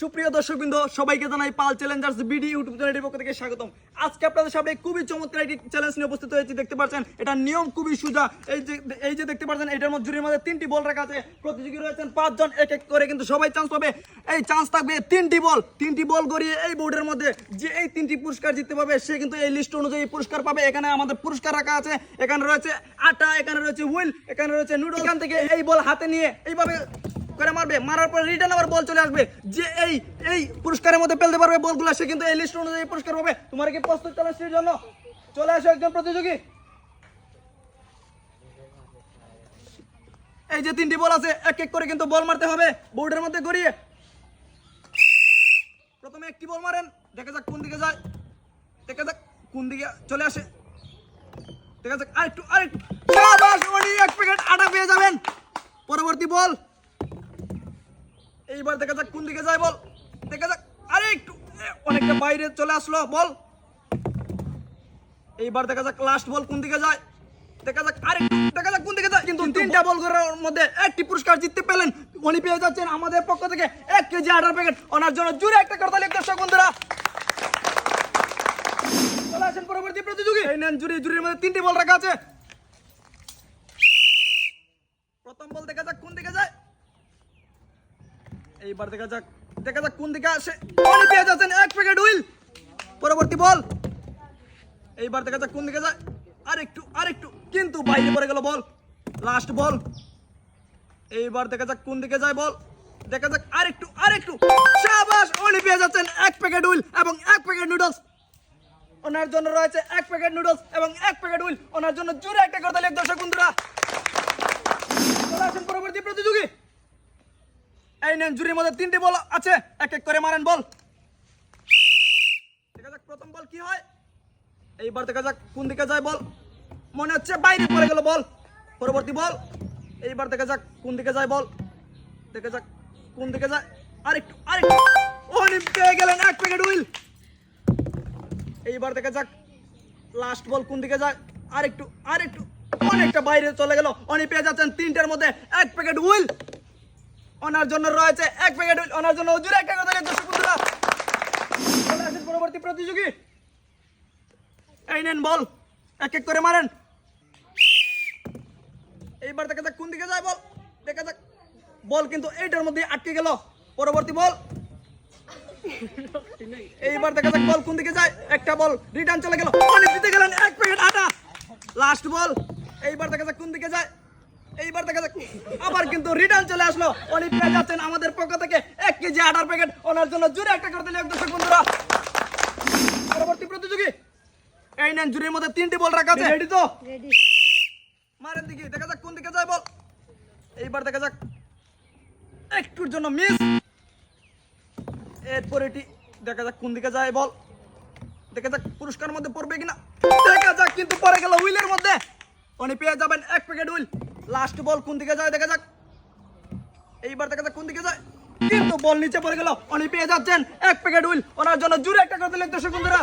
সুপ্রিয় দর্শকবৃন্দ, সবাইকে জানাই পাল চ্যালেঞ্জার্স বিডি ইউটিউব চ্যানেলের পক্ষ থেকে স্বাগতম। আজকে আপনাদের সামনে খুবই চমৎকার একটি চ্যালেঞ্জ নিয়ে উপস্থিত হয়েছি, দেখতে পাচ্ছেন এটা নিয়ম খুবই সোজা। এই যে এই যে দেখতে পাচ্ছেন, এটার মধ্যে জুড়ির মধ্যে তিনটি বল রাখা আছে। প্রতিযোগী রয়েছেন পাঁচজন, এক এক করে কিন্তু সবাই চান্স পাবে। এই চান্স থাকবে তিনটি বল তিনটি বল গড়িয়ে এই বোর্ডের মধ্যে যে এই তিনটি পুরস্কার জিততে পাবে সে কিন্তু এই লিস্ট অনুযায়ী পুরস্কার পাবে। এখানে আমাদের পুরস্কার রাখা আছে। এখানে রয়েছে আটা, এখানে রয়েছে হুইল, এখানে রয়েছে নুডল এখান থেকে এই বল হাতে নিয়ে এইভাবে করে মারবে, মারার পর রিটার্ন আবার বল চলে আসবে। যে এই এই পুরস্কারের মধ্যে ফেলতে পারবে বলগুলো, সে কিন্তু এই লিস্ট অনুযায়ী পুরস্কার পাবে। তোমার কি প্রস্তুত চ্যালেঞ্জটির জন্য? চলে আসো একজন প্রতিযোগী। এই যে তিনটি বল আছে, এক এক করে কিন্তু বল মারতে হবে। বোর্ডের মধ্যে গড়িয়ে প্রথমে একটি বল মারেন, দেখা যাক কোন দিকে যায়। দেখা যাক কোন দিকে চলে আসে। দেখা যাক, আরেকটু আরেকটু। এক প্যাকেট আটা পেয়ে যাবেন। পরবর্তী বল এইবার দেখা যাক কোন দিকে যায় বল। দেখা যাক। আরে একটু অনেকটা বাইরে চলে আসলো, বল। এইবার দেখা যাক লাস্ট বল কোন দিকে যায়। দেখা যাক, আরে দেখা যাক কোন দিকে যায়। কিন্তু তিনটা বল করার মধ্যে একটি পুরস্কার জিততে পেলেন। উনি পেয়ে যাচ্ছেন আমাদের পক্ষ থেকে এক কেজি আটার প্যাকেট ওনার জন্য জুড়ে একটা করতালি দর্শক বন্ধুরা। চলে আসেন পরবর্তী প্রতিযোগী। এই নেন, জুড়ি, জুড়ির মধ্যে তিনটি বল রাখা আছে। প্রথম বল দেখা এইবার দেখা যাক দেখা যাক কোন দিকে আসে। উনি পেয়ে যাচ্ছেন, এক প্যাকেট হুইল পরবর্তী বল। এইবার দেখা যাক কোন দিকে যায়। আরেকটু আরেকটু, কিন্তু বাইরে পড়ে গেল বল। লাস্ট বল এইবার দেখা যাক কোন দিকে যায় বল। দেখা যাক আরেকটু আরেকটু। শাবাশ উনি পেয়ে যাচ্ছেন, এক প্যাকেট উইল এবং এক প্যাকেট নুডলস ওনার জন্য রয়েছে এক প্যাকেট নুডলস এবং এক প্যাকেট উইল ওনার জন্য জোরে একটা কথা লেখ দর্শক বন্ধুরা। পরবর্তী প্রতিযোগী। এই নেন, জুরির মধ্যে তিনটি বল আছে। এক এক করে মারেন বল। দেখা যাক প্রথম বল কি হয়। এইবার দেখা যাক কোন দিকে যায় বল। মনে হচ্ছে বাইরে পড়ে গেল বল। পরবর্তী বল। এইবার দেখা যাক কোন দিকে যায় বল। দেখা যাক কোন দিকে যায়। আরেকটু আরেকটু। উনি পেয়ে গেলেন এক প্যাকেট উইল। এইবার দেখা যাক লাস্ট বল কোন দিকে যায়। আরেকটু আরেকটু। অনেকটা বাইরে চলে গেল। উনি পেয়ে যাচ্ছেন তিনটার মধ্যে। এক প্যাকেট হুইল ওনার জন্য রয়েছে এক প্যাকেট ওনার জন্য জুড়ে একটা কথা দর্শক বন্ধুরা। পরবর্তী প্রতিযোগী। এই নেন বল, এক এক করে মারেন। এইবার দেখা যাক কোন দিকে যায় বল। দেখা যাক। বল কিন্তু এইটার মধ্যে আটকে গেল। পরবর্তী বল। এইবার দেখা যাক বল কোন দিকে যায়। একটা বল রিটার্ন চলে গেল। অনেক দিতে গেলেন, এক প্যাকেট আটা। Last ball. এইবার দেখা যাক কোন দিকে যায়। এইবার দেখা যাক। আবার কিন্তু রিটার্ন চলে আসলো। উনি পেয়ে যাচ্ছেন আমাদের পক্ষ থেকে এক কেজি আটার প্যাকেট ওনার জন্য জুড়ে একটা করে দিলে এক দর্শক বন্ধুরা। পরবর্তী প্রতিযোগী। এই নেন জুড়ির মধ্যে তিনটি বল রাখা আছে। রেডি তো? রেডি মারেন দিকে দেখা যাক কোন দিকে যায় বল। এইবার দেখা যাক। একটুর জন্য মিস এরপর এটি দেখা যাক কোন দিকে যায় বল। দেখা যাক পুরস্কার মধ্যে পড়বে কিনা। দেখা যাক কিন্তু পড়ে গেল হুইলের মধ্যে। উনি পেয়ে যাবেন এক প্যাকেট হুইল লাস্ট বল কোন দিকে যায়? দেখা যাক। এইবার দেখা যাক কোন দিকে যায়। কিন্তু বল নিচে পড়ে গেল। উনি পেয়ে যাচ্ছেন। এক প্যাকেট উইল ওনার জন্য জুড়ে একটা করে দিলেন দর্শক বন্ধুরা।